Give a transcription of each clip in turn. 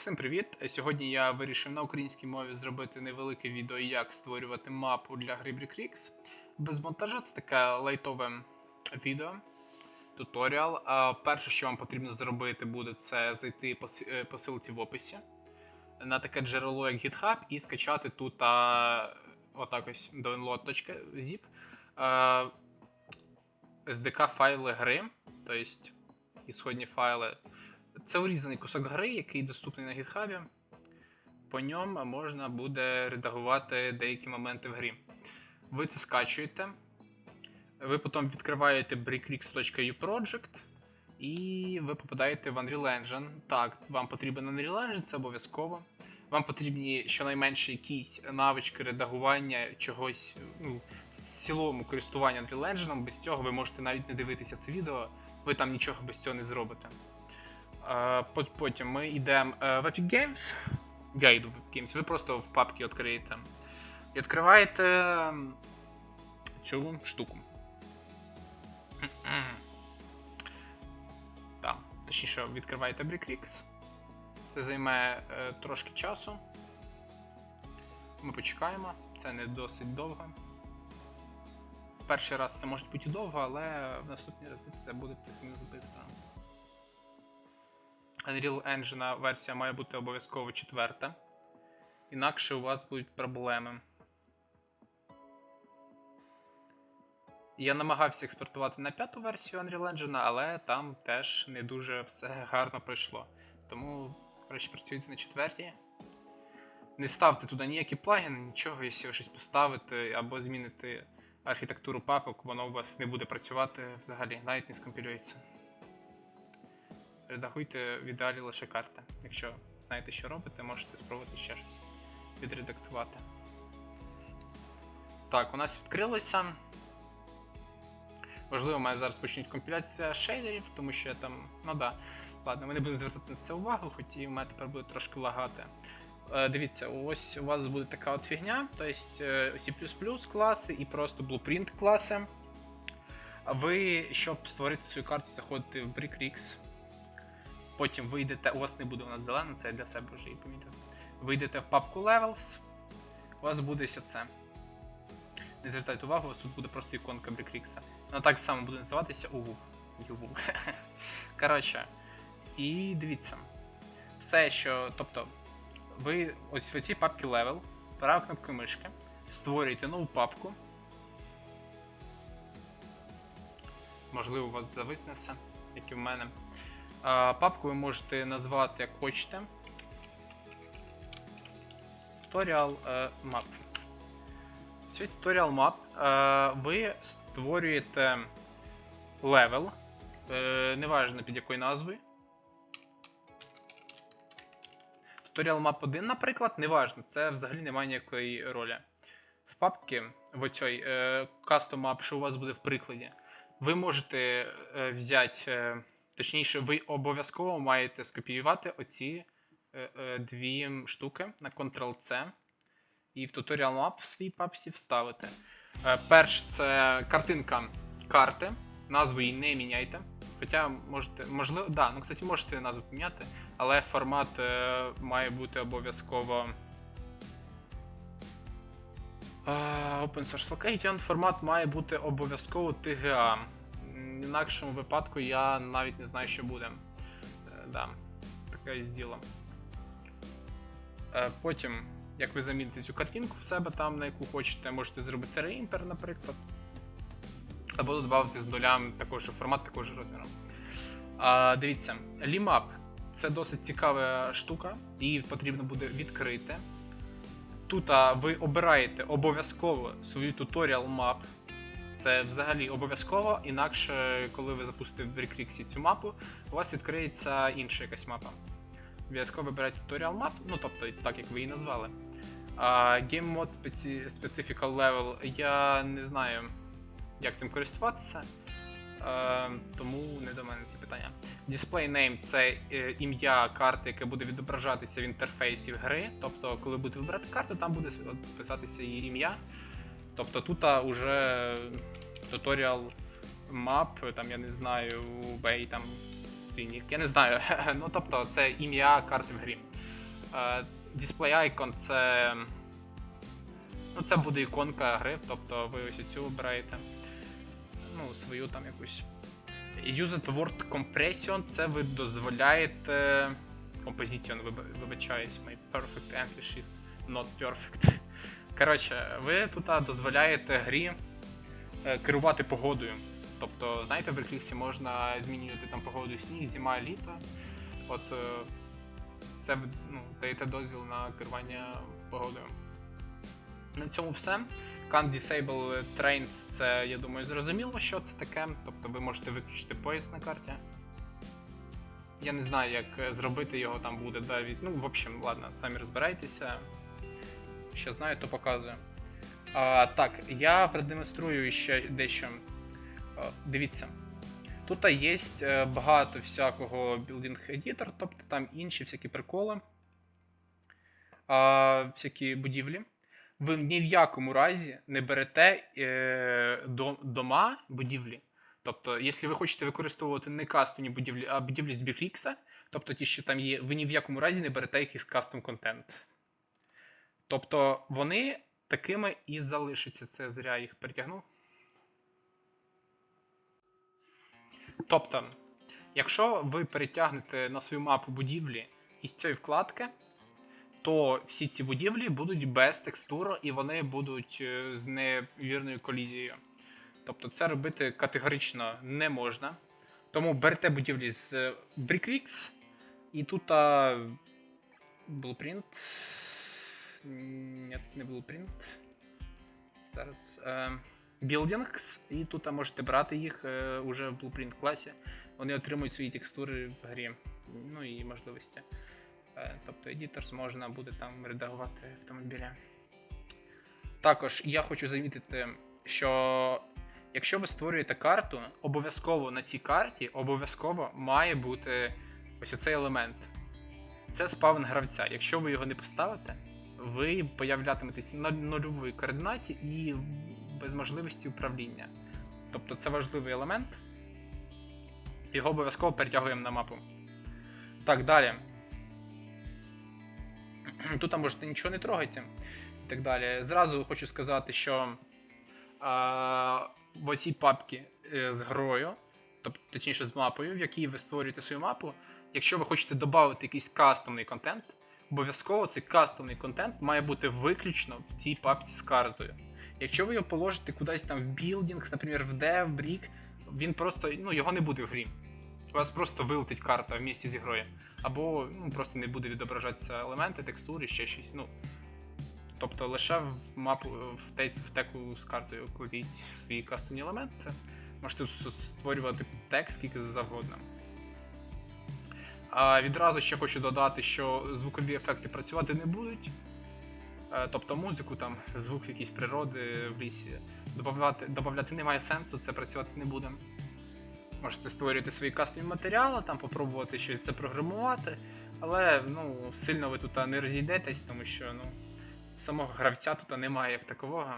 Всім привіт! Сьогодні я вирішив на українській мові зробити невелике відео, як створювати мапу для гри Brick Без монтажа це таке лайтове відео, туторіал. Перше, що вам потрібно зробити, буде це зайти е, по ссылці в описі на таке джерело, як GitHub, і скачати тут отак ось download.zip SDK файли гри, тобто ісходні файли. Це урізаний кусок гри, який доступний на GitHub. По ньому можна буде редагувати деякі моменти в грі. Ви це скачуєте. Ви потім відкриваєте brickrix.uproject і ви попадаєте в Unreal Engine. Так, вам потрібен Unreal Engine, це обов'язково. Вам потрібні щонайменше якісь навички редагування чогось, ну, в цілому користування Unreal Engine. Без цього ви можете навіть не дивитися це відео, ви там нічого без цього не зробите. Пот- Потім ми йдемо е, в Epic Games. Я йду в Epic Games. Ви просто в папці відкриєте. І відкриваєте цю штуку. Так, точніше, відкриваєте BrickRix. Це займе е, трошки часу. Ми почекаємо, це не досить довго. Перший раз це може бути довго, але в наступні рази це буде плюс-мінус швидко. Unreal Engine версія має бути обов'язково четверта. Інакше у вас будуть проблеми. Я намагався експортувати на п'яту версію Unreal Engine, але там теж не дуже все гарно пройшло. Тому, коротше, працюйте на четвертій. Не ставте туди ніякі плагіни, нічого, якщо ви щось поставите або зміните архітектуру папок, воно у вас не буде працювати взагалі, навіть не скомпілюється. Редагуйте в ідеалі лише карти. Якщо знаєте, що робите, можете спробувати ще щось відредактувати. Так, у нас відкрилося. Можливо, у мене зараз почнуть компіляція шейдерів, тому що я там. Ну да. Ладно, ми не будемо звертати на це увагу, хоч і в мене тепер буде трошки лагати. Е, дивіться, ось у вас буде така от фігня, тобто е, C класи і просто Blueprint класи. Ви, щоб створити свою карту, заходите в BrickRix. Потім ви йдете, у вас не буде у нас зелена, це я для себе вже і помітив. Ви йдете в папку Levels, у вас буде це. Не звертайте увагу, у вас тут буде просто іконка Брікрікса. Вона так само буде називатися УВУ. ЮВУ. Коротше. І дивіться. Все, що. Тобто, ви ось в цій папці Level, правою кнопкою мишки, створюєте нову папку. Можливо, у вас зависне все, як і в мене. Папку ви можете назвати як хочете. Tutorial е, Map. В цій Tutorial Map е, ви створюєте левел, е, неважно під якою назвою. Tutorial Map 1, наприклад, неважно, це взагалі не має ніякої ролі. В папці в оцій Custom Map, що у вас буде в прикладі, ви можете взяти, точніше, ви обов'язково маєте скопіювати оці е, е, дві штуки на Ctrl-C і в Tutorial Map в свій папці вставити. Е, перше, це картинка карти, назву її не міняйте. Хоча можете, можливо, да, ну, кстати, можете назву поміняти, але формат е, має бути обов'язково. Е, Open Source Location формат має бути обов'язково TGA. Інакшому випадку я навіть не знаю, що буде. Е, да, таке і діло. Е, Потім, як ви замітите цю картинку в себе там, на яку хочете, можете зробити реімпер, наприклад. Або додати з долям також формат, такого ж розміру. А, дивіться, Limap це досить цікава штука, її потрібно буде відкрити. Тут ви обираєте обов'язково свою map. Це взагалі обов'язково, інакше, коли ви запустите в Brickrix цю мапу, у вас відкриється інша якась мапа. Обов'язково вибирайте tutorial map, ну тобто так як ви її назвали. Game Mode Speci- Specifical Level, я не знаю, як цим користуватися. Е, тому не до мене це питання. Display Name це е, ім'я карти, яке буде відображатися в інтерфейсі гри. Тобто, коли будете вибирати карту, там буде писатися її ім'я. Тобто тут уже туторіал map, там я не знаю, Bay, там свій. Я не знаю. ну тобто, це ім'я карти в грі. Е, Display Icon це. Ну, це буде іконка гри, тобто ви ось цю обираєте. Ну, свою там якусь. Used Word Compression це ви дозволяєте. Composition, виб- вибачаюсь, my perfect English is not perfect. Коротше, ви тут дозволяєте грі е, керувати погодою. Тобто, знаєте, в Breaklix можна змінювати там погоду сніг, зима, літо. От е, це ну, даєте дозвіл на керування погодою. На цьому все. Can't Disable Trains, це, я думаю, зрозуміло, що це таке. Тобто ви можете виключити поїзд на карті. Я не знаю, як е, зробити його там буде. Да, від... Ну, в общем, ладно, самі розбирайтеся. Що знаю, то показую. А, так, я продемонструю ще дещо. А, дивіться. Тут є е, багато всякого building editor, тобто там інші всякі приколи, а, всякі будівлі. Ви ні в якому разі не берете е, до, дома будівлі. Тобто, якщо ви хочете використовувати не кастомні будівлі, а будівлі з Біклікса, тобто ті, що там є, ви ні в якому разі не берете якийсь кастом контент. Тобто вони такими і залишаться. Це зря їх перетягнув. Тобто, якщо ви перетягнете на свою мапу будівлі із цієї вкладки, то всі ці будівлі будуть без текстури і вони будуть е, з невірною колізією. Тобто це робити категорично не можна. Тому берете будівлі з е, BrickWix, і тут а, Blueprint. Ні, не Blueprint. Зараз. Е, Buildings, і тут можете брати їх е, уже в Blueprint класі. Вони отримують свої текстури в грі. Ну і можливості. Е, Тобто Editors можна буде там редагувати автомобілі. Також я хочу замітити, що якщо ви створюєте карту, обов'язково на цій карті обов'язково має бути ось цей елемент. Це спавн гравця. Якщо ви його не поставите, ви появлятиметесь на нульовій координаті і без можливості управління. Тобто це важливий елемент. Його обов'язково перетягуємо на мапу. Так, далі. Тут можете нічого не трогати і так далі. Зразу хочу сказати, що а, в оцій папці е, з грою, тобто точніше з мапою, в якій ви створюєте свою мапу, якщо ви хочете додати якийсь кастомний контент, обов'язково цей кастомний контент має бути виключно в цій папці з картою. Якщо ви його положите кудись там в білдинг, наприклад, в Dev, Brick, він просто ну, його не буде в грі. У вас просто вилетить карта в місті зі грою. Або ну, просто не буде відображатися елементи, текстури, ще щось. Ну, тобто лише в мапу в, те, в теку з картою кладіть свої кастомні елементи. Можете створювати текст скільки завгодно. А відразу ще хочу додати, що звукові ефекти працювати не будуть. Е, Тобто музику, там, звук якийсь природи в лісі. Добавляти, добавляти немає сенсу, це працювати не буде. Можете створювати свої кастомні матеріали, там попробувати щось запрограмувати, але ну, сильно ви тут не розійдетесь, тому що ну, самого гравця тут немає як такового.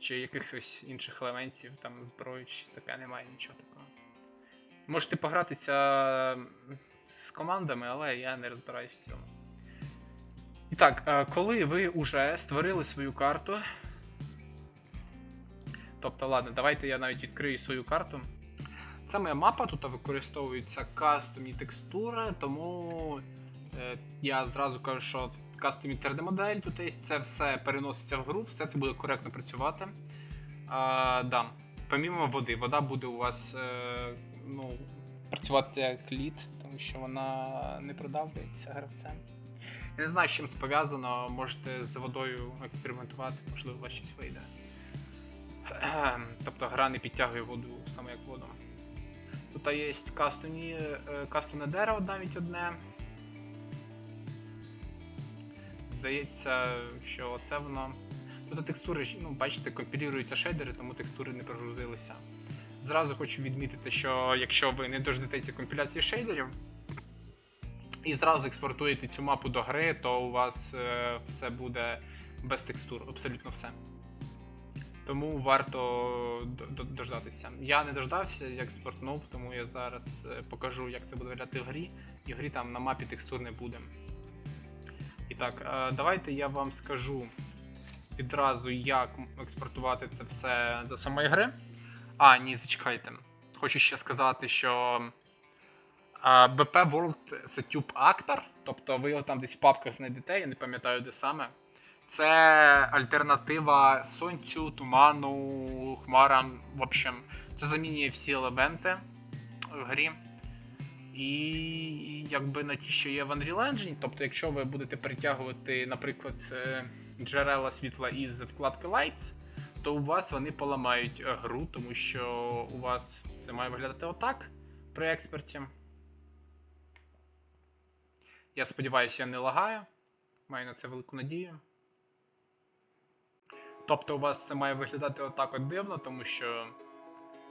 Чи якихось інших елементів, там зброї, щось таке, немає нічого такого. Можете погратися з командами, але я не розбираюсь в цьому. І так, е, коли ви вже створили свою карту. Тобто, ладно, давайте я навіть відкрию свою карту. Це моя мапа, тут використовуються кастомні текстури, тому е, я зразу кажу, що в кастомі 3D-модель тут є, це все переноситься в гру, все це буде коректно працювати. А, да. Помімо води, вода буде у вас е, ну, працювати як лід, тому що вона не продавлюється гравцем. Я не знаю, з чим це пов'язано, можете з водою експериментувати, можливо, вас щось вийде. Тобто гра не підтягує воду саме як воду. Тут є кастомні, е, кастомне дерево навіть одне. Здається, що це воно. Тут текстури, ну, бачите, компілюються шейдери, тому текстури не прогрузилися. Зразу хочу відмітити, що якщо ви не дождетеся компіляції шейдерів і зразу експортуєте цю мапу до гри, то у вас е, все буде без текстур, абсолютно все. Тому варто дождатися. Я не дождався, як спортнув, тому я зараз е, покажу, як це буде виглядати в грі. І в грі там на мапі текстур не буде. І так, е, давайте я вам скажу відразу, як експортувати це все до самої гри. А, ні, зачекайте. Хочу ще сказати, що BP World це Tube Actor, тобто ви його там десь в папках знайдете, я не пам'ятаю де саме. Це альтернатива сонцю, туману, хмарам. В общем, це замінює всі елементи в грі. І якби на ті, що є в Unreal Engine, тобто, якщо ви будете перетягувати, наприклад, е, джерела світла із вкладки Lights, то у вас вони поламають е, гру, тому що у вас це має виглядати отак при експерті. Я сподіваюся, я не лагаю. Маю на це велику надію. Тобто у вас це має виглядати отак от дивно, тому що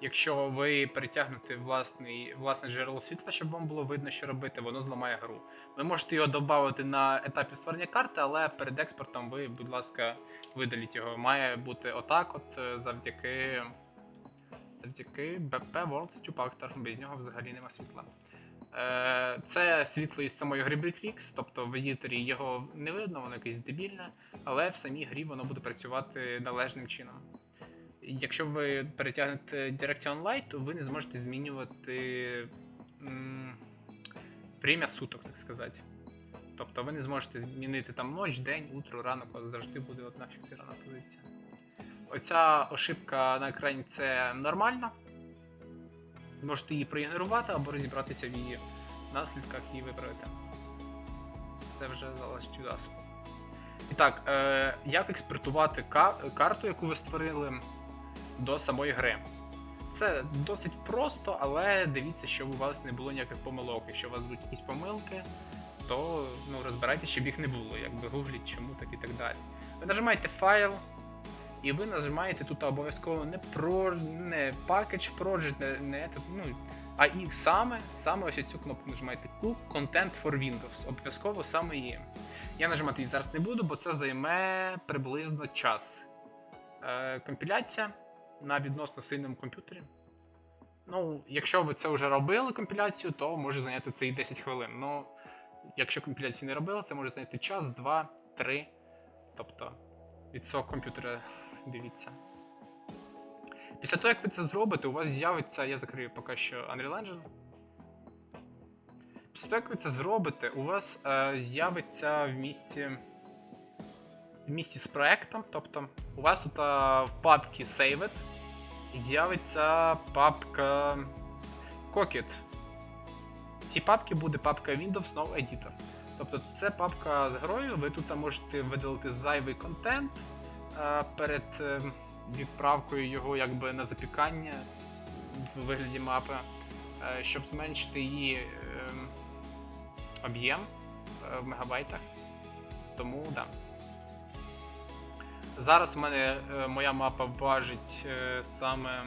якщо ви перетягнете власний, власне джерело світла, щоб вам було видно, що робити, воно зламає гру. Ви можете його додати на етапі створення карти, але перед експортом ви, будь ласка, видаліть його. Має бути отак, от е, завдяки. Завдяки BP World Actor. Без нього взагалі нема світла. Е, Це світло із самої гри Bricklix, тобто в едіторі його не видно, воно якесь дебільне, але в самій грі воно буде працювати належним чином. Якщо ви перетягнете Direction Light, то ви не зможете змінювати м, время суток, так сказати. Тобто ви не зможете змінити там ніч, день, утро, ранок, у вас завжди буде одна фіксирована позиція. Оця ошибка на екрані це нормально. Можете її проігнорувати або розібратися в її наслідках і виправити. Це вже залежить від вас. І так, е, як експортувати карту, яку ви створили, до самої гри? Це досить просто, але дивіться, щоб у вас не було ніяких помилок. Якщо у вас будуть якісь помилки, то ну, розбирайте, щоб їх не було. Якби гугліть, чому так і так далі. Ви нажимаєте файл, і ви нажимаєте тут обов'язково не про не package project, не, не ну, а і саме, саме ось цю кнопку нажимаєте Cook Content for Windows. Обов'язково саме її. Я нажимати її зараз не буду, бо це займе приблизно час. Е, компіляція на відносно сильному комп'ютері. Ну, якщо ви це вже робили компіляцію, то може зайняти це і 10 хвилин. Ну, якщо компіляцію не робили, це може зайняти час, 2, 3. Тобто від свого комп'ютера дивіться. Після того, як ви це зробите, у вас з'явиться. Я закрию поки що Unreal Engine. Після того, як ви це зробите, у вас е, з'явиться в місці. В місці з проектом. Тобто, у вас тут в папці Save It з'явиться папка Cockit. В цій папці буде папка Windows No Editor. Тобто це папка з грою, ви тут можете видалити зайвий контент е, перед е, відправкою його якби на запікання в вигляді мапи, е, щоб зменшити її об'єм в мегабайтах. Тому да. Зараз у мене е, моя мапа важить е, саме,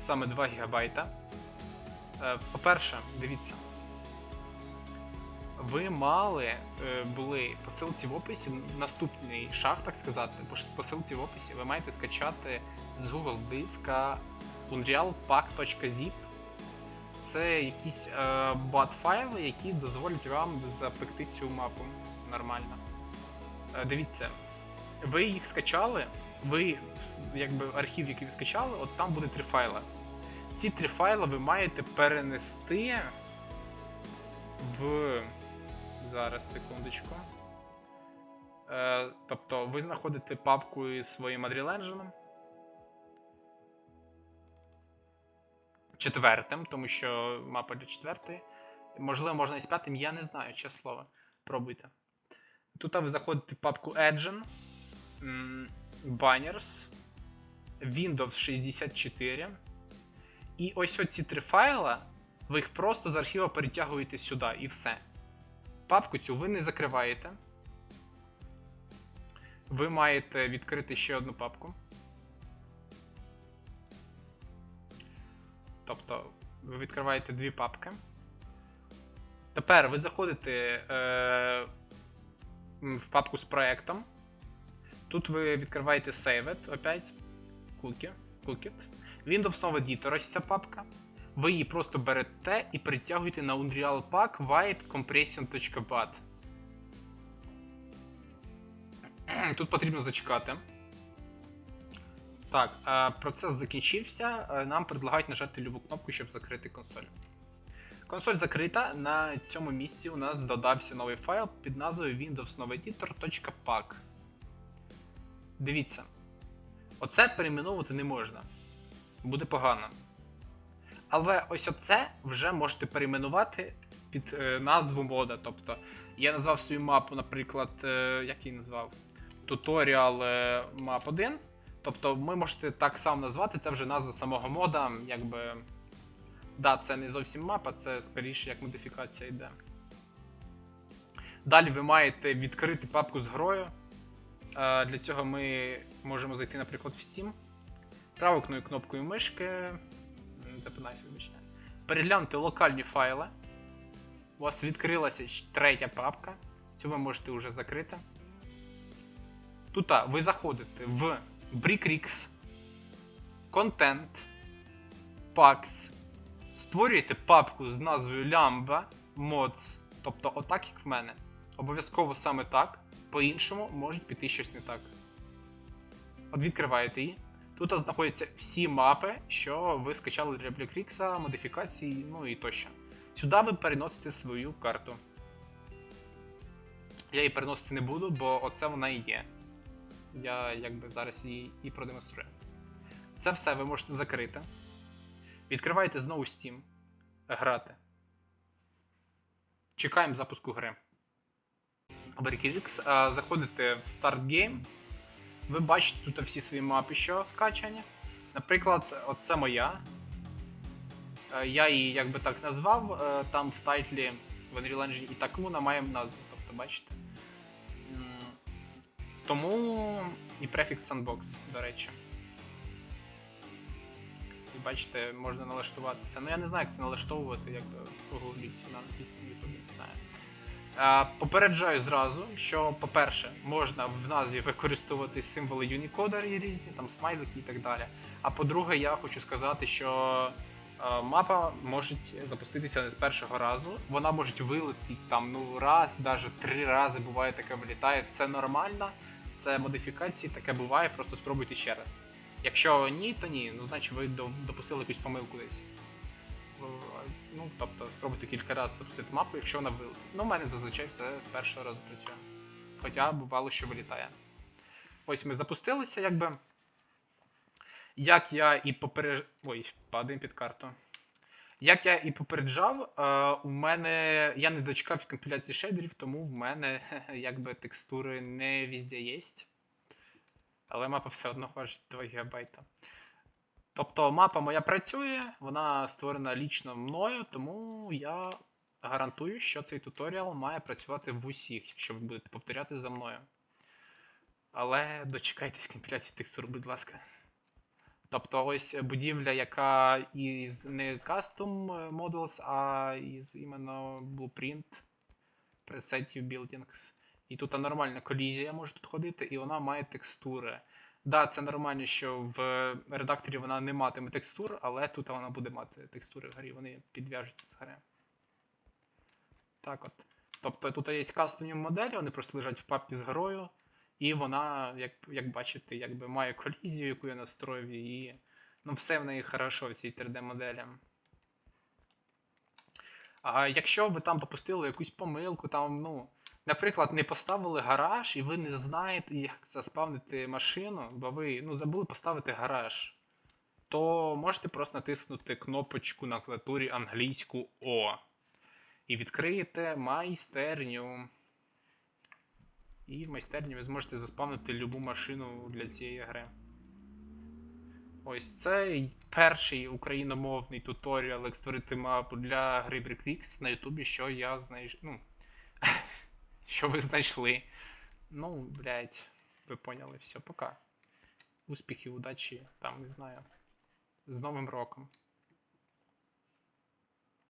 саме 2 гігабайта. Е, По-перше, дивіться. Ви мали були по ссылці в описі наступний шаг, так сказати, бо ж по ссылці в описі ви маєте скачати з Google диска unrealpack.zip. Це якісь е, бат-файли, які дозволять вам запекти цю мапу нормально. Е, дивіться, ви їх скачали, ви якби архів, який ви скачали, от там буде три файли. Ці три файли ви маєте перенести в. Зараз, секундочку. Е, тобто ви знаходите папку із своїм Engine. Четвертим, тому що мапа для четвертої. Можливо, можна і з п'ятим, я не знаю, чесне слово. Пробуйте. Тут ви заходите в папку Engine, Banners, Windows 64. І ось оці три файла, ви їх просто з архіва перетягуєте сюди і все. Папку цю ви не закриваєте. Ви маєте відкрити ще одну папку. Тобто, ви відкриваєте дві папки. Тепер ви заходите е, в папку з проектом. Тут ви відкриваєте Save It опять. Cookie, Cookit. Windows Nova Editor, ця папка. Ви її просто берете і перетягуєте на Unreal Pack white compression.bat. Тут потрібно зачекати. Так, е, процес закінчився. Е, Нам предлагають нажати любу кнопку, щоб закрити консоль. Консоль закрита. На цьому місці у нас додався новий файл під назвою windowsnovaeditor.pack. Дивіться. Оце перейменовувати не можна. Буде погано. Але ось оце вже можете перейменувати під е, назву мода. Тобто, я назвав свою мапу, наприклад, е, як її назвав? Tutorial е, Map 1. Тобто, ви можете так само назвати, це вже назва самого мода, якби. Да, це не зовсім мапа, це скоріше як модифікація йде. Далі ви маєте відкрити папку з грою. Для цього ми можемо зайти, наприклад, в Steam. Правою кнопкою мишки. м, Запинаюся, вибачте. Переглянути локальні файли. У вас відкрилася третя папка. Цю ви можете вже закрити. Тут ви заходите в BrickRix, Content, Pax, створюєте папку з назвою Lambda Mods, тобто отак, як в мене. Обов'язково саме так, по-іншому може піти щось не так. От відкриваєте її. Тут знаходяться всі мапи, що ви скачали для BlackRix, модифікації, ну і тощо. Сюди ви переносите свою карту. Я її переносити не буду, бо оце вона і є. Я якби зараз її і продемонструю. Це все ви можете закрити. Відкриваєте знову Steam. Грати. Чекаємо запуску гри. BlackRix, а, заходите в Start Game. Ви бачите тут всі свої мапи, що скачані. Наприклад, оце моя. Е, Я її якби так назвав. е, Там в тайтлі в Unreal Engine і так вона має назву. Тобто, бачите. Тому і префікс Sandbox, до речі. І бачите, можна налаштувати це. Ну я не знаю, як це налаштовувати, якби погугліть на англійському ютубі, не знаю. Попереджаю зразу, що, по-перше, можна в назві використовувати символи Unicode і різні, там смайлики і так далі. А по-друге, я хочу сказати, що мапа може запуститися не з першого разу. Вона може вилетіти там ну раз, навіть три рази буває таке вилітає. Це нормально, це модифікації, таке буває, просто спробуйте ще раз. Якщо ні, то ні. Ну, значить ви допустили якусь помилку десь. Тобто, спробуйте кілька разів запустити мапу, якщо вона вилетить. Ну, у мене зазвичай все з першого разу працює. Хоча бувало, що вилітає. Ось ми запустилися, якби. Як я і попереж... Ой, падаємо під карту. Як я і попереджав, е, у мене. Я не дочекався компіляції шейдерів, тому в мене якби текстури не везде є. Але мапа все одно важить 2 ГБ. Тобто мапа моя працює, вона створена лічно мною, тому я гарантую, що цей туторіал має працювати в усіх, якщо ви будете повторяти за мною. Але дочекайтесь компіляції текстур, будь ласка. Тобто ось будівля, яка із не Custom Models, а із іменно Blueprint пресетів Buildings. І тут нормальна колізія може тут ходити, і вона має текстури. Да, це нормально, що в редакторі вона не матиме текстур, але тут вона буде мати текстури вгорі, вони підв'яжуться з згори. Так от. Тобто тут є кастомні моделі, вони просто лежать в папці з грою, і вона, як, як бачите, якби має колізію, яку я настроїв, і ну, все в неї хорошо в цій 3D-моделі. А якщо ви там попустили якусь помилку, там, ну, наприклад, не поставили гараж, і ви не знаєте, як заспавнити машину, бо ви ну, забули поставити гараж, то можете просто натиснути кнопочку на клавіатурі англійську О. І відкриєте майстерню. І в майстерні ви зможете заспавнити любу машину для цієї гри. Ось це перший україномовний туторіал, як створити мапу для гри BrickX на Ютубі, що я знайшов. Ну, що ви знайшли. Ну, блядь, ви поняли, все, пока. Успіхів, удачі, там, не знаю. З Новим роком.